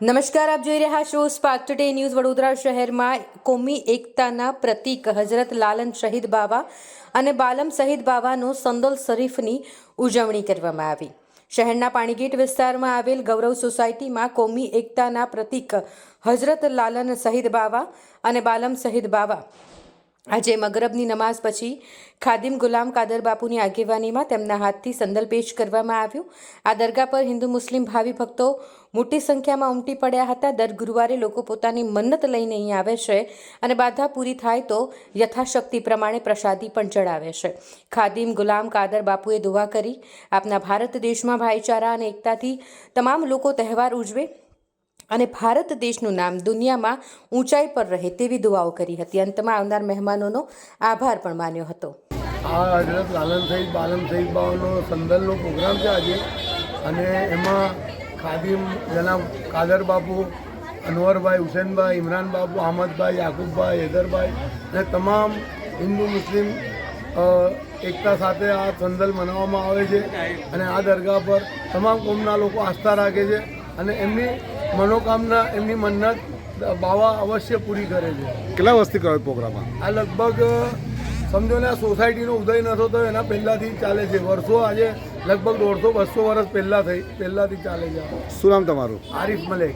નમસ્કાર, આપ જોઈ રહ્યા છો સ્પાર્ક ટુડે ન્યૂઝ વડોદરા શહેરમાં કોમી એકતાના પ્રતીક હજરત લાલન શહીદ બાવા અને બાલમ શહીદ બાવાનો સંદોલ શરીફની ઉજવણી કરવામાં આવી. શહેરના પાણીગેટ વિસ્તારમાં આવેલ ગૌરવ સોસાયટીમાં કોમી એકતાના પ્રતીક હજરત લાલન શહીદ બાવા અને બાલમ શહીદ બાવા આજે મગરબની નમાઝ પછી ખાદિમ ગુલામ કાદર બાપુની આગેવાનીમાં તેમના હાથથી સંદલપેશ કરવામાં આવ્યું. આ દરગાહ પર હિન્દુ મુસ્લિમ ભાવિ ભક્તો મોટી સંખ્યામાં ઉમટી પડ્યા હતા. દર ગુરુવારે લોકો પોતાની મન્નત લઈને અહીં આવે છે અને બાધા પૂરી થાય તો યથાશક્તિ પ્રમાણે પ્રસાદી પણ ચડાવે છે. ખાદિમ ગુલામ કાદર બાપુએ દુઆ કરી, આપના ભારત દેશમાં ભાઈચારા અને એકતાથી તમામ લોકો તહેવાર ઉજવે અને ભારત દેશનું નામ દુનિયામાં ઊંચાઈ પર રહે તેવી દુઆઓ કરી હતી. અંતમાં આવનાર મહેમાનોનો આભાર પણ માન્યો હતો. આ હજરત લાલન સહિત બાલન સહિત બાવાનો સંદલનો પ્રોગ્રામ છે આજે. અને એમાં ખાદિમ જનાબ કાદર બાપુ, અનવરભાઈ હુસેનભાઈ, ઇમરાન બાપુ, અહમદભાઈ, યાકુબભાઈ, હૈદરભાઈ અને તમામ હિન્દુ મુસ્લિમ એકતા સાથે આ સંદલ મનાવવામાં આવે છે. અને આ દરગાહ પર તમામ કોમના લોકો આસ્થા રાખે છે. અને એમની મનોકામના એમની મન્નત બાવા અવશ્ય પૂરી કરે છે. કેટલા વર્ષથી કરો પ્રોગ્રામ આ? લગભગ સમજો ને આ સોસાયટીનો ઉદય નહોતો તો એના પહેલાંથી ચાલે છે. વર્ષો આજે લગભગ દોઢસો બસો વર્ષ પહેલાં થઈ પહેલાંથી ચાલે છે શું નામ તમારું? આરિફ મલેક.